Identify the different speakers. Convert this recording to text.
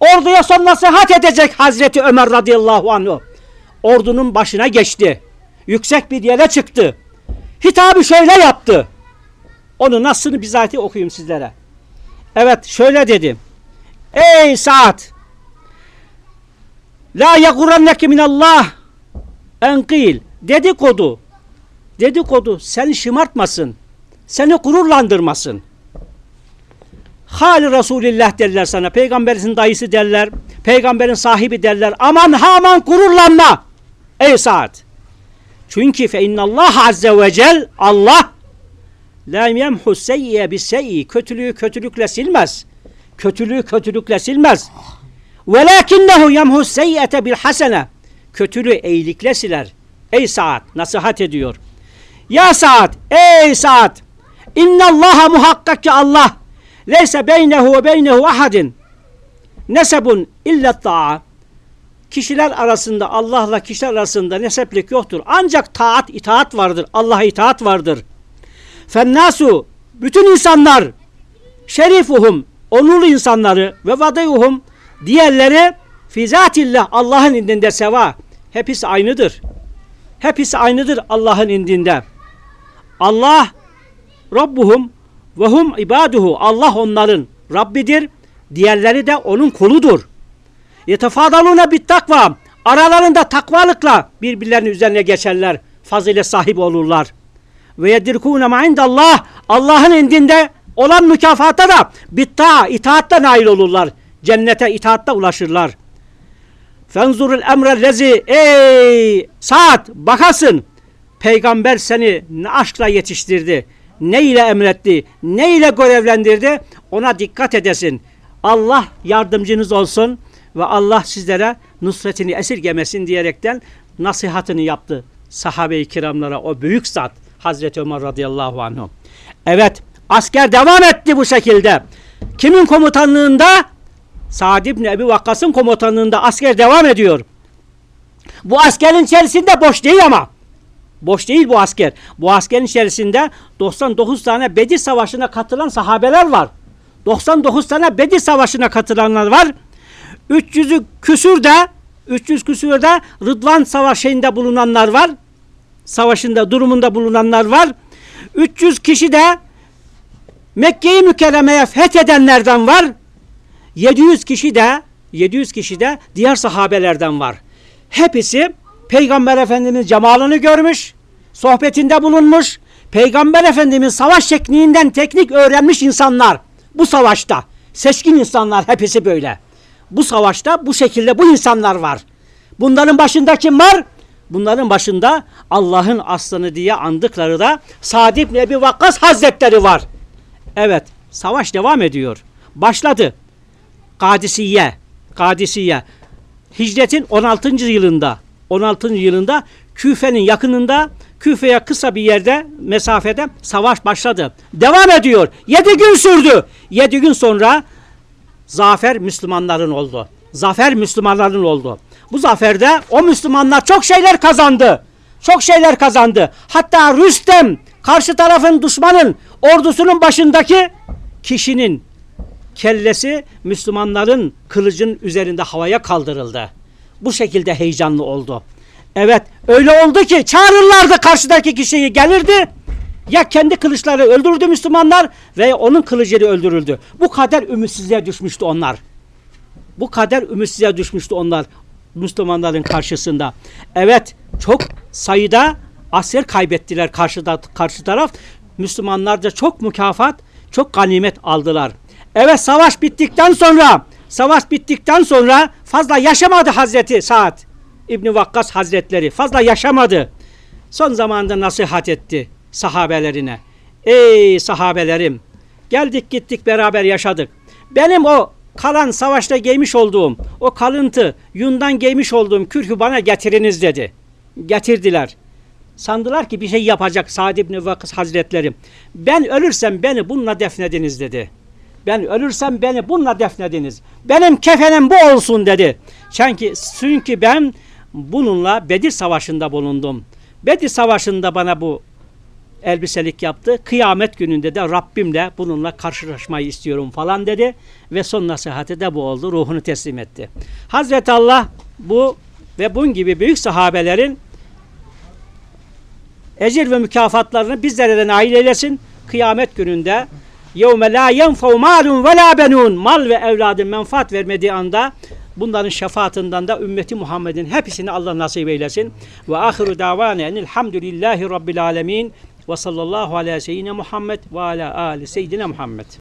Speaker 1: Orduya son nasihat edecek Hazreti Ömer radıyallahu anhu. Ordunun başına geçti. Yüksek bir yere çıktı. Hitabı şöyle yaptı. Onu nasılını bizatihi okuyayım sizlere. Evet şöyle dedi. Ey Sa'd! La yagurrenneke minallah enkil. Dedikodu. Dedikodu seni şımartmasın. Seni gururlandırmasın. Hali Resulillah derler sana. Peygamberin dayısı derler. Peygamberin sahibi derler. Aman ha aman gururlanma. Ey Sa'd. Çünkü fe innallah azze ve cel Allah la yemhu seyyiye bis seyyi. Kötülüğü kötülükle silmez. Kötülüğü kötülükle silmez. Velakinnehu yemhu seyyiyete bil hasene. Kötülüğü iyilikle siler. Ey Sa'd nasihat ediyor. Ya Sa'd, ey Sa'd. İnnallaha muhakkak ki Allah leyse beynehu ve beynehu ahadin nesebun illa ta'a. Kişiler arasında Allah'la kişiler arasında neseplik yoktur. Ancak taat, itaat vardır. Allah'a itaat vardır. Fennasu bütün insanlar şerifuhum onurlu insanları ve vadayuhum diğerleri fizatillah Allah'ın indinde seva. Hepsi aynıdır. Hepsi aynıdır Allah'ın indinde. Allah Rabbuhum ve ibaduhu. Allah onların Rabbidir. Diğerleri de onun kuludur. Yetefadaluna bit takva. Aralarında takvalıkla birbirlerinin üzerine geçerler. Fazilet sahibi olurlar. Ve yedirkûne ma indallah. Allah'ın indinde olan mükafata da bitta itaatta nail olurlar. Cennete itaatta ulaşırlar. Fenzurul emre lezi ey saat bakasın. Peygamber seni ne aşkla yetiştirdi, ne ile emretti, ne ile görevlendirdi ona dikkat edesin. Allah yardımcınız olsun ve Allah sizlere nusretini esirgemesin diyerekten nasihatini yaptı sahabe-i kiramlara o büyük zat Hazreti Ömer radıyallahu anh. Evet asker devam etti bu şekilde. Kimin komutanlığında? Sa'd ibn Ebi Vakkas'ın komutanlığında asker devam ediyor. Bu askerin içerisinde boş değil ama. Boş değil bu asker. Bu askerin içerisinde 99 tane Bedir Savaşı'na katılan sahabeler var. 99 tane Bedir Savaşı'na katılanlar var. 300'ü küsürde 300 küsürde Rıdvan Savaşı'nda bulunanlar var. Savaşında durumunda bulunanlar var. 300 kişi de Mekke'yi mükerremeye fethedenlerden var. 700 kişi de 700 kişi de diğer sahabelerden var. Hepsi Peygamber Efendimiz cemalını görmüş, sohbetinde bulunmuş, Peygamber Efendimiz savaş tekniğinden teknik öğrenmiş insanlar. Bu savaşta seçkin insanlar hepsi böyle. Bu savaşta bu şekilde bu insanlar var. Bunların başında kim var? Bunların başında Allah'ın aslanı diye andıkları da Sa'd ibn Ebi Vakkas Hazretleri var. Evet, savaş devam ediyor. Başladı. Kadisiye, Kadisiye. Hicretin 16. yılında, 16. yılında Küfe'nin yakınında, Küfe'ye kısa bir yerde, mesafede savaş başladı. Devam ediyor. 7 gün sürdü. 7 gün sonra zafer Müslümanların oldu. Zafer Müslümanların oldu. Bu zaferde o Müslümanlar çok şeyler kazandı. Çok şeyler kazandı. Hatta Rüstem karşı tarafın düşmanın ordusunun başındaki kişinin kellesi Müslümanların kılıcın üzerinde havaya kaldırıldı. Bu şekilde heyecanlı oldu. Evet öyle oldu ki çağırırlardı karşıdaki kişiyi gelirdi. Ya kendi kılıçları öldürdü Müslümanlar veya onun kılıcıyla öldürüldü. Bu kadar ümitsizliğe düşmüştü onlar. Bu kadar ümitsizliğe düşmüştü onlar Müslümanların karşısında. Evet çok sayıda asker kaybettiler karşıda, karşı taraf. Müslümanlar da çok mükafat, çok ganimet aldılar. Evet savaş bittikten sonra savaş bittikten sonra fazla yaşamadı Hazreti Sa'd İbni Vakkas Hazretleri. Fazla yaşamadı. Son zamanda nasihat etti sahabelerine. Ey sahabelerim geldik gittik beraber yaşadık. Benim o kalan savaşta giymiş olduğum o kalıntı yundan giymiş olduğum kürkü bana getiriniz dedi. Getirdiler. Sandılar ki bir şey yapacak Sa'd İbni Vakkas Hazretleri. Ben ölürsem beni bununla defnediniz dedi. Ben ölürsem beni bununla defnediniz. Benim kefenim bu olsun dedi. Çünkü, çünkü ben bununla Bedir Savaşı'nda bulundum. Bedir Savaşı'nda bana bu elbiselik yaptı. Kıyamet gününde de Rabbimle bununla karşılaşmayı istiyorum falan dedi. Ve son nasihati de bu oldu. Ruhunu teslim etti. Hazreti Allah bu ve bunun gibi büyük sahabelerin ecir ve mükafatlarını bizlere de nail eylesin. Kıyamet gününde yevme la yenfev malun ve la benun mal ve evladın menfaat vermediği anda bunların şefaatinden de ümmeti Muhammed'in hepsini Allah nasip eylesin. Ve ahiru davane enilhamdülillahi rabbil alemin ve sallallahu ala seyyidine Muhammed ve ala ali seyyidine Muhammed.